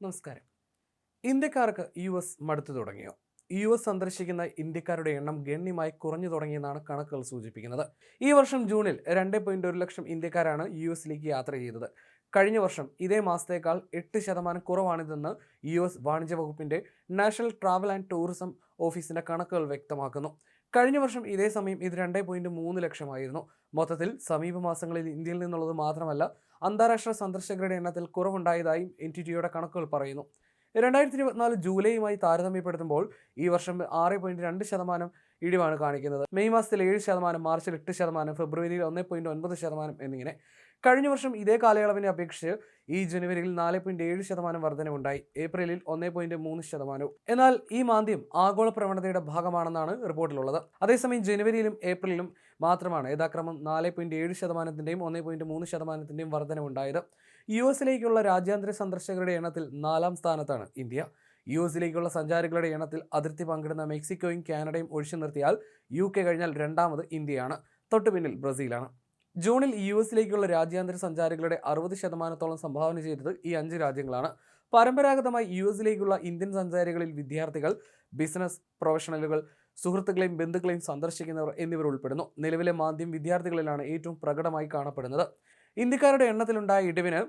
നമസ്കാരം. ഇന്ത്യക്കാർക്ക് U S മടുത്തു തുടങ്ങിയോ? യു എസ് സന്ദർശിക്കുന്ന ഇന്ത്യക്കാരുടെ എണ്ണം ഗണ്യമായി കുറഞ്ഞു തുടങ്ങിയെന്നാണ് കണക്കുകൾ സൂചിപ്പിക്കുന്നത്. ഈ വർഷം ജൂണിൽ രണ്ട് പോയിന്റ് ഒരു ലക്ഷം ഇന്ത്യക്കാരാണ് യു എസിലേക്ക് യാത്ര ചെയ്തത്. കഴിഞ്ഞ വർഷം ഇതേ മാസത്തേക്കാൾ എട്ട് ശതമാനം കുറവാണിതെന്ന് യു എസ് വാണിജ്യ വകുപ്പിന്റെ നാഷണൽ ട്രാവൽ ആൻഡ് ടൂറിസം ഓഫീസിന്റെ കണക്കുകൾ വ്യക്തമാക്കുന്നു. കഴിഞ്ഞ വർഷം ഇതേ സമയം ഇത് രണ്ടേ പോയിന്റ് മൂന്ന് ലക്ഷമായിരുന്നു. മൊത്തത്തിൽ സമീപ മാസങ്ങളിൽ ഇന്ത്യയിൽ നിന്നുള്ളത് മാത്രമല്ല അന്താരാഷ്ട്ര സന്ദർശകരുടെ എണ്ണത്തിൽ കുറവുണ്ടായതായും എൻ ടി ടിയുടെ കണക്കുകൾ പറയുന്നു. രണ്ടായിരത്തി ഇരുപത്തിനാല് ജൂലൈയുമായി താരതമ്യപ്പെടുത്തുമ്പോൾ ഈ വർഷം ആറ് പോയിന്റ് രണ്ട് ശതമാനം ഇടിവാണ് കാണിക്കുന്നത്. മെയ് മാസത്തിൽ ഏഴ് ശതമാനം മാർച്ചിൽ എട്ട് ശതമാനം ഫെബ്രുവരിയിൽ ഒന്ന് പോയിന്റ് ഒൻപത് ശതമാനം എന്നിങ്ങനെ. കഴിഞ്ഞ വർഷം ഇതേ കാലയളവിനെ അപേക്ഷിച്ച് ഈ ജനുവരിയിൽ നാല് പോയിന്റ് ഏഴ് ശതമാനം വർധനവുണ്ടായി. ഏപ്രിലിൽ ഒന്നേ പോയിന്റ് മൂന്ന് ശതമാനവും. എന്നാൽ ഈ മാന്ദ്യം ആഗോള പ്രവണതയുടെ ഭാഗമാണെന്നാണ് റിപ്പോർട്ടിലുള്ളത്. അതേസമയം ജനുവരിയിലും ഏപ്രിലിലും മാത്രമാണ് യഥാക്രമം നാല് പോയിന്റ് ഏഴ് ശതമാനത്തിന്റെയും ഒന്നേ പോയിന്റ് മൂന്ന് ശതമാനത്തിന്റെയും വർധനവുണ്ടായത്. യു എസിലേക്കുള്ള രാജ്യാന്തര സന്ദർശകരുടെ എണ്ണത്തിൽ നാലാം സ്ഥാനത്താണ് ഇന്ത്യ. യു എസിലേക്കുള്ള സഞ്ചാരികളുടെ എണ്ണത്തിൽ അതിർത്തി പങ്കിടുന്ന മെക്സിക്കോയും കാനഡയും ഒഴിച്ചു നിർത്തിയാൽ യു കെ കഴിഞ്ഞാൽ രണ്ടാമത് ഇന്ത്യയാണ്. തൊട്ടുപിന്നിൽ ബ്രസീലാണ്. ജൂണിൽ യു എസിലേക്കുള്ള രാജ്യാന്തര സഞ്ചാരികളുടെ അറുപത് ശതമാനത്തോളം സംഭാവന ചെയ്തത് ഈ അഞ്ച് രാജ്യങ്ങളാണ്. പരമ്പരാഗതമായി യു എസിലേക്കുള്ള ഇന്ത്യൻ സഞ്ചാരികളിൽ വിദ്യാർത്ഥികൾ ബിസിനസ് പ്രൊഫഷണലുകൾ സുഹൃത്തുക്കളെയും ബന്ധുക്കളെയും സന്ദർശിക്കുന്നവർ എന്നിവർ ഉൾപ്പെടുന്നു. നിലവിലെ മാന്ദ്യം വിദ്യാർത്ഥികളിലാണ് ഏറ്റവും പ്രകടമായി കാണപ്പെടുന്നത്. ഇന്ത്യക്കാരുടെ എണ്ണത്തിലുണ്ടായ ഇടിവിന്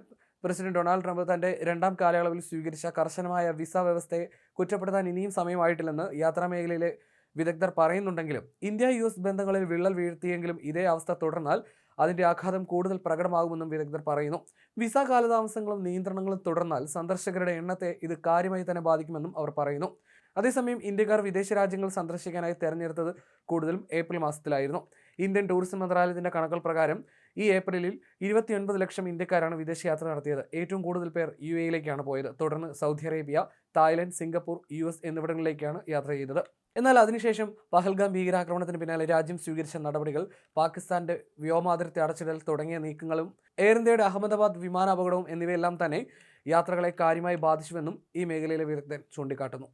പ്രസിഡന്റ് ഡൊണാൾഡ് ട്രംപ് തന്റെ രണ്ടാം കാലയളവിൽ സ്വീകരിച്ച കർശനമായ വിസ വ്യവസ്ഥയെ കുറ്റപ്പെടുത്താൻ ഇനിയും സമയമായിട്ടില്ലെന്ന് യാത്രാ മേഖലയിലെ വിദഗ്ധർ പറയുന്നുണ്ടെങ്കിലും ഇന്ത്യ യു എസ് ബന്ധങ്ങളിൽ വിള്ളൽ വീഴ്ത്തിയെങ്കിലും ഇതേ അവസ്ഥ തുടർന്നാൽ അതിന്റെ ആഘാതം കൂടുതൽ പ്രകടമാകുമെന്നും വിദഗ്ധർ പറയുന്നു. വിസ കാലതാമസങ്ങളും നിയന്ത്രണങ്ങളും തുടർന്നാൽ സന്ദർശകരുടെ എണ്ണത്തെ ഇത് കാര്യമായി തന്നെ ബാധിക്കുമെന്നും അവർ പറയുന്നു. അതേസമയം ഇന്ത്യക്കാർ വിദേശ രാജ്യങ്ങൾ സന്ദർശിക്കാനായി തെരഞ്ഞെടുത്തത് കൂടുതലും ഏപ്രിൽ മാസത്തിലായിരുന്നു. ഇന്ത്യൻ ടൂറിസം മന്ത്രാലയത്തിന്റെ കണക്കുകൾ പ്രകാരം ഈ ഏപ്രിലിൽ ഇരുപത്തിയൊൻപത് ലക്ഷം ഇന്ത്യക്കാരാണ് വിദേശയാത്ര നടത്തിയത്. ഏറ്റവും കൂടുതൽ പേർ യു എയിലേക്കാണ് പോയത്. തുടർന്ന് Saudi Arabia Thailand Singapore U S എന്നിവിടങ്ങളിലേക്കാണ് യാത്ര ചെയ്തത്. എന്നാൽ അതിനുശേഷം പഹൽഗാം ഭീകരാക്രമണത്തിന് പിന്നാലെ രാജ്യം സ്വീകരിച്ച നടപടികൾ പാകിസ്ഥാന്റെ വ്യോമാതിർത്തി അടച്ചിടൽ തുടങ്ങിയ നീക്കങ്ങളും എയർ ഇന്ത്യയുടെ അഹമ്മദാബാദ് വിമാനാപകടവും എന്നിവയെല്ലാം തന്നെ യാത്രകളെ കാര്യമായി ബാധിച്ചുവെന്നും ഈ മേഖലയിലെ വിദഗ്ധൻ ചൂണ്ടിക്കാട്ടുന്നു.